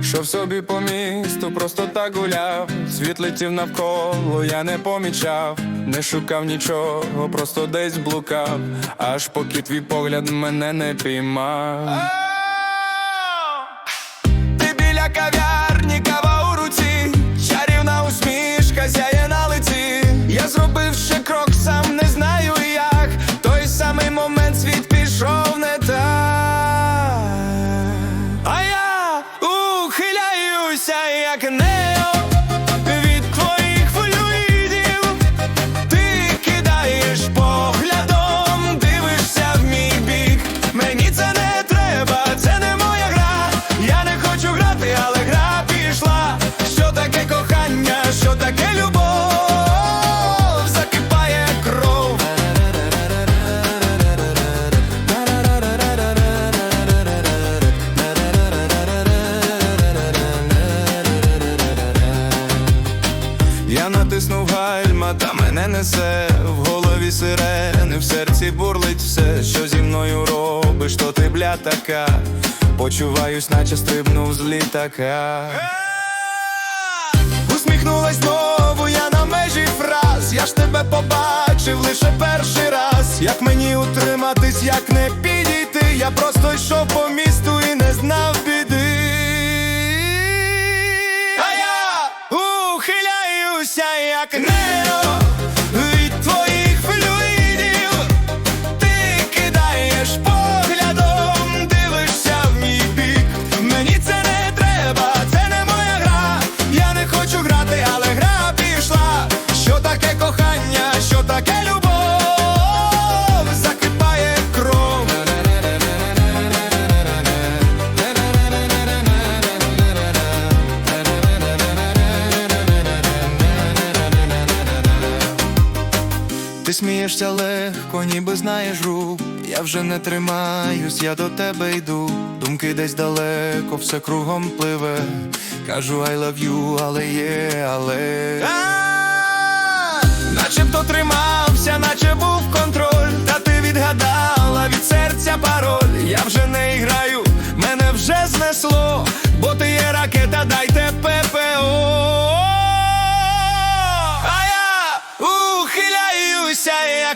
Йшов собі по місту, просто так гуляв, світ летів навколо, я не помічав, не шукав нічого, просто десь блукав, аж поки твій погляд мене не піймав. Ти біля кав'ярні, Я гальма, та мене несе в голові сирени, в серці бурлить все, що зі мною робиш, то ти бля така. Почуваюсь, наче стрибнув з літака. Усміхнулась знову, я на межі фраз. Я ж тебе побачив лише перший раз. Як мені утриматись, як не підійти? Я просто йшов по місту і не знав Ти смієшся легко, ніби знаєш рук. Я вже не тримаюсь, я до тебе йду. Думки десь далеко, все кругом пливе. Кажу I love you, але є, але. Начебто тримався, наче був контроль. Та ти відгадала від серця пароль. Я вже не граю, мене вже знесло, бо ти є ракета, дай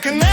Can.